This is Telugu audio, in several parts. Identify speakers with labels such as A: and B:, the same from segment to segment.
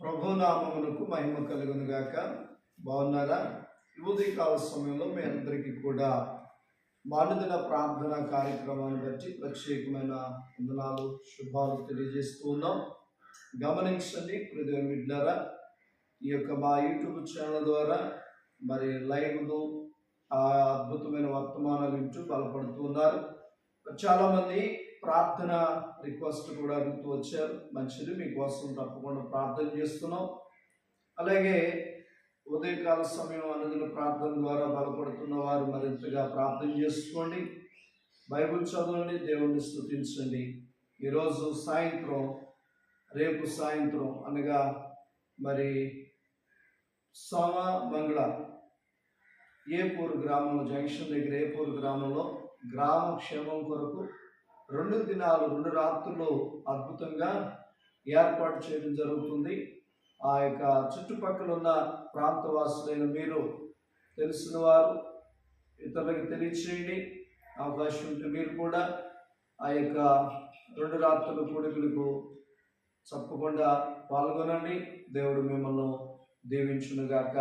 A: ప్రభునామమునకు మహిమ కలుగును గాక బాగున్నారా? యువతి కాల సమయంలో మీ అందరికీ కూడా మానుదిన ప్రార్థన కార్యక్రమాన్ని బట్టి ప్రత్యేకమైన వందనాలు శుభాలు తెలియజేస్తూ ఉన్నాం. గమనించండి హృదయం విడ్డారా ఈ యొక్క మా యూట్యూబ్ ఛానల్ ద్వారా మరి లైవ్లు ఆ అద్భుతమైన వర్తమానాలు వింటూ బలపడుతున్నారు చాలామంది ప్రార్థన రిక్వెస్ట్ కూడా అడుగుతూ వచ్చారు. మంచిది మీకోసం తప్పకుండా ప్రార్థన చేస్తున్నాం. అలాగే ఉదయకాల సమయం అనుదిన ప్రార్థన ద్వారా బలపడుతున్న వారు మరింతగా ప్రార్థన చేసుకోండి. బైబిల్ చదవండి దేవుణ్ణి స్థుతించండి ఈరోజు సాయంత్రం రేపు సాయంత్రం అనగా మరి సోమ మంగళ ఏపూర్ గ్రామంలో జంక్షన్ దగ్గర ఏపూర్ గ్రామంలో గ్రామ క్షేమం కొరకు రెండు దినాలు రెండు రాత్రులు అద్భుతంగా ఏర్పాటు చేయడం జరుగుతుంది. ఆ యొక్క చుట్టుపక్కల ఉన్న ప్రాంతవాసులైన మీరు తెలిసిన వారు ఇతరులకు తెలియచేయండి. అవకాశం ఉంటే మీరు కూడా ఆ యొక్క రెండు రాత్రుల కూడికలకు తప్పకుండా పాల్గొనండి. దేవుడు మిమ్మల్ని దీవించునుగాక.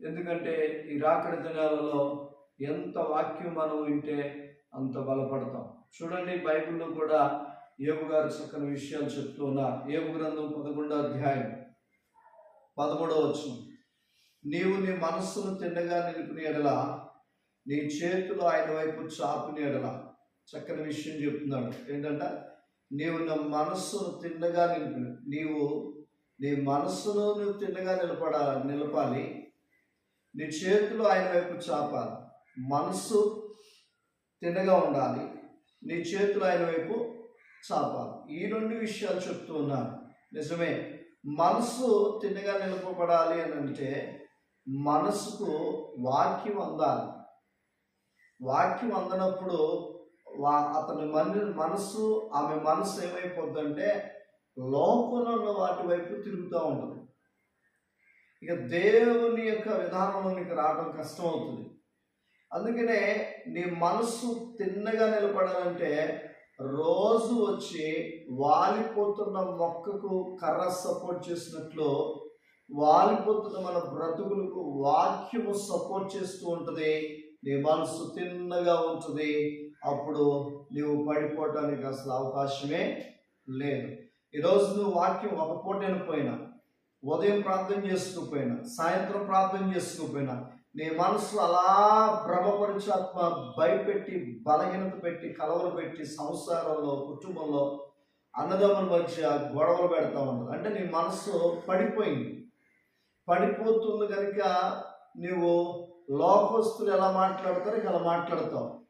A: ఎందుకంటే ఈ రాకడ దినాలలో ఎంత వాక్యం మనం వింటే అంత బలపడతాం. చూడండి బైబిల్లో కూడా ఏబు గారు చక్కని విషయాలు చెప్తూ ఉన్నారు. ఏబు గ్రంథం పదకొండో అధ్యాయం పదమూడవ వచనం. నీవు నీ మనస్సును తిన్నగా నిలిపిన ఎడల నీ చేతులు ఆయన వైపు చాపిన ఎడల. చక్కని విషయం చెప్తున్నాడు. ఏంటంటే? నీవు నా మనస్సును తిన్నగా నిలిపిన నీవు నీ మనస్సును నువ్వు తిన్నగా నిలబడాలి నిలపాలి. నీ చేతులు ఆయన వైపు చాపాలి. మనస్సు తిన్నగా ఉండాలి. నీ చేతులు ఆయన వైపు చాపాలి. ఈ రెండు విషయాలు చెప్తూ ఉన్నాను. నిజమే మనసు తిన్నగా నిలపబడాలి అని అంటే మనసుకు వాక్యం అందాలి. వాక్యం అందనప్పుడు వా అతని మన మనసు ఆమె మనసు ఏమైపోద్దంటే లోకంలో ఉన్న వాటి వైపు తిరుగుతూ ఉంటుంది. ఇక దేవుని యొక్క విధానంలోనికి రావడం కష్టం అవుతుంది అందుకనే నీ మనసు తిన్నగా నిలబడాలంటే రోజు వచ్చి వాలిపోతున్న మొక్కకు కర్ర సపోర్ట్ చేసినట్లు వాలిపోతున్న మన బ్రతుకులకు వాక్యము సపోర్ట్ చేస్తూ ఉంటుంది. నీ మనసు తిన్నగా ఉంటుంది. అప్పుడు నీవు పడిపోవటానికి అసలు అవకాశమే లేదు. ఈరోజు నువ్వు వాక్యం ఒక పూట పోయినా ఉదయం ప్రార్థన చేసుకుపోయినా సాయంత్రం ప్రార్థన చేసుకుపోయినా నీ మనసు అలా భ్రమపరిచాత్మ భయపెట్టి బలహీనత పెట్టి కలవలు పెట్టి సంసారంలో కుటుంబంలో అన్నదమ్ముల మధ్య గొడవలు పెడతా ఉంటుంది. అంటే నీ మనసు పడిపోయింది. పడిపోతుంది కనుక నీవు లోకస్తులు ఎలా మాట్లాడతారో ఇక అలా మాట్లాడతావు.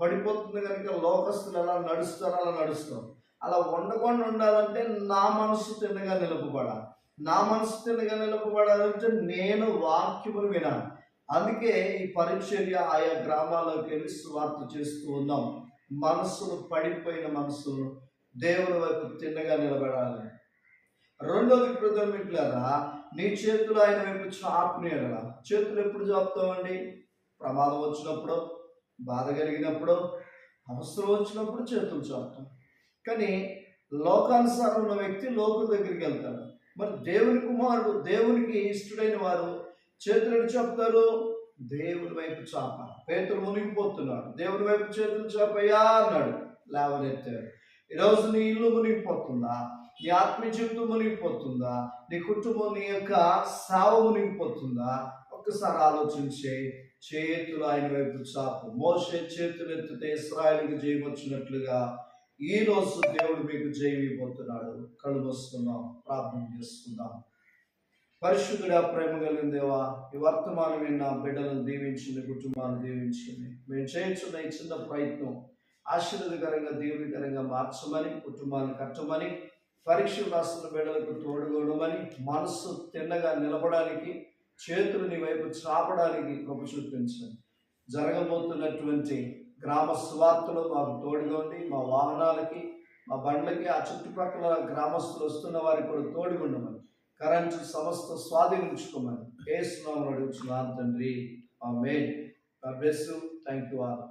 A: పడిపోతుంది కనుక లోకస్తులు ఎలా నడుస్తారో అలా నడుస్తావు. అలా ఉండకుండా ఉండాలంటే నా మనసు తిన్నగా నిలుపుబడాలి నా మనసు తిన్నగా నిలుపబడాలంటే నేను వాక్యమును వినాలి. అందుకే ఈ పరిచర్య ఆయా గ్రామాల్లోకి వెళ్ళి స్వార్థ చేస్తూ ఉన్నాం. మనస్సును పడిపోయిన మనస్సును దేవుని వైపు తిన్నగా నిలబడాలి. రెండోది కృతజ్ఞతలారా నీ చేతులు ఆయన వైపు చాపునేడలా చేతులు ఎప్పుడు చాపుతామండి ప్రమాదం వచ్చినప్పుడు బాధ కలిగినప్పుడు అవసరం వచ్చినప్పుడు చేతులు చాపుతాం. కానీ లోకానుసారం ఉన్న వ్యక్తి లోకుల దగ్గరికి వెళ్తాడు. మరి దేవుని కుమారుడు దేవునికి ఇష్టడైన వారు చేతులు చెప్తారు? దేవుని వైపు చాప. పేతులు మునిగిపోతున్నాడు. దేవుని వైపు చేతులు చాపయ్యా అన్నాడు. లేవనెత్తాడు. ఈరోజు నీ ఇల్లు మునిగిపోతుందా? నీ ఆత్మీయ జీవితం మునిగిపోతుందా? నీ కుటుంబం నీ యొక్క సావు మునిగిపోతుందా? ఒక్కసారి ఆలోచించే చేతులు ఆయన వైపు చాపు. మోసే చేతులు ఎత్తితే ఇస్రాయల్కి జయమొచ్చినట్లుగా ఈ రోజు దేవుడు మీకు జయమిపోతున్నాడు. కళ్ళు వస్తున్నాం ప్రార్థన చేసుకుందాం పరిశుద్ధుడా ప్రేమ కలిగిన దేవా ఈ వర్తమానం విన్న బిడ్డలను దీవించింది కుటుంబాన్ని దీవించింది. మేము చేయించున్న ఈ చిన్న ప్రయత్నం ఆశీర్వదకరంగా దీవునికరంగా మార్చమని కుటుంబాన్ని కట్టమని పరీక్ష రాస్తున్న బిడ్డలకు తోడుగొడమని మనస్సు తిన్నగా నిలబడానికి చేతులు నీ వైపు చాపడానికి కృప చూపించండి. జరగబోతున్నటువంటి గ్రామ స్వార్థలు మాకు తోడుగా ఉండి మా వాహనాలకి మా బండ్లకి ఆ చుట్టుపక్కల గ్రామస్తులు వస్తున్న వారికి కూడా తోడుగుండమని కరెంటు సమస్త స్వాధీనించుకోమని ఏ స్నామం అడుగుతున్నాను తండ్రి ఆ మెయిన్ థ్యాంక్ యూ ఆల్